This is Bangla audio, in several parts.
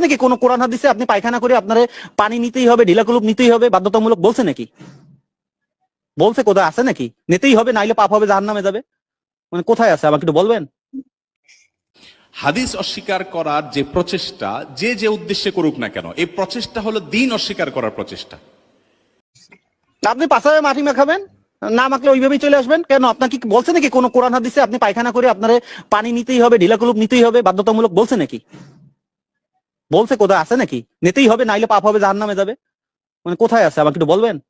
নাকি? কোন কোরআন হাদিসে আপনি পায়খানা করে আপনার পানি নিতেই হবে ঢিলাকুলুপ নিতেই হবে বাধ্যতামূলক বলছে নাকি? বলছে কোথায়? আছে নাকি? নিতেই হবে নাইলে পাপ হবে জাহান নামে যাবে। মানে কোথায় আছে? আমাকে একটু বলবেন? হাদিস অস্বীকার করার যে প্রচেষ্টা যে যে উদ্দেশ্যে করুক না কেন এই প্রচেষ্টা হলো দিন অস্বীকার করার প্রচেষ্টা। আপনি পাশাপাশি মাটি মাখাবেন না মাখলে ওইভাবেই চলে আসবেন? কেন? আপনাকে কি বলছে নাকি? কোন কোরআন হাদিসে আপনি পায়খানা করে আপনার পানি নিতেই হবে ঢিলাকুলুপ নিতেই হবে বাধ্যতামূলক বলছে নাকি? বলছে কোথায় আছে নাকি? নিতেই হবে নাইলে পাপ হবে জাহান নামে যাবে। মানে কোথায় আছে? আমাকে একটু বলবেন?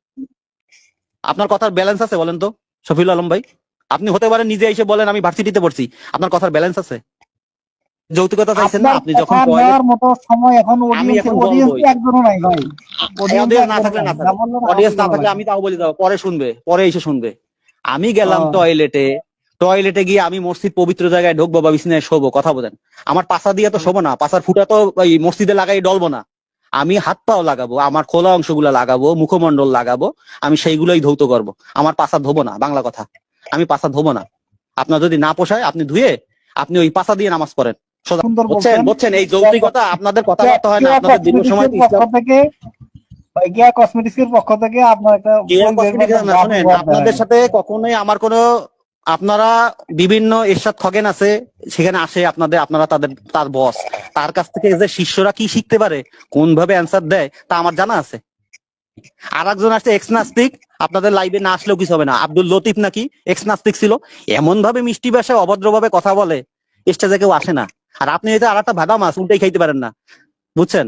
আপনার কথার ব্যালেন্স আছে বলেন তো শফিউল আলম ভাই। আপনি হতে পারেন নিজে এসে বলেন আমি ভার্সিটিতে পড়ছি। আপনার কথার ব্যালেন্স আছে? যৌতিকতা চাইছেন না? আপনি যখন কথা toilet- নেওয়ার মতো সময় এখন আমি এখন অডিয়েন্স একজনও নাই ভাই। অডিয়েন্স না থাকলে না অডিয়েন্স না থাকলে আমি তাও বলে যাব পরে শুনবে পরে এসে শুনবে। আমি গেলাম টয়লেটে টয়লেটে গিয়ে আমি মসজিদ পবিত্র জায়গায় ঢুকবো বা বিছনায় শোবো কথা বলেন। আমার পাশা দিয়ে তো শোবো না পাশার ফুটা তো ওই মসজিদে লাগাই ডলবো না। আমি হাত পাও লাগাবো আমার খোলা অংশগুলো লাগাবো মুখমণ্ডল লাগাবো আমি সেইগুলোই ধৌত করব। আমার পাশা ধোবো না বাংলা কথা। আমি পাশা ধোবো না। আপনার যদি না পোষায় আপনি ধুয়ে আপনি ওই পাশা দিয়ে নামাজ পড়েন। বুঝছেন বলছেন বুঝছেন এই যৌক্তিকতা আপনাদের কথাবার্তা হয় না আপনাদের দীর্ঘ সময় থেকে পক্ষ থেকে আপনার একটা আপনাদের সাথে কখনোই আমার কোনো আপনারা বিভিন্ন এরশাদ খগেন আছে, সেখানে আসে আপনাদের, আপনারা তাদের, তার বস তার কাছ থেকে যে শিষ্যরা কি শিখতে পারে কোন ভাবে অ্যান্সার দেয়, তা আমার জানা আছে। আর একজন আসছে এক্স নাস্তিক আপনাদের লাইভে না আসলেও কিছু হবে না। আব্দুল লতিফ নাকি এক্স নাস্তিক ছিল এমন ভাবে মিষ্টি ভাষায় অভদ্রভাবে কথা বলে স্টেজে কেউ আসে না। আর আপনি এটা আর একটা ভাদা মাছ, উল্টাই খাইতে পারেন না। বুঝছেন?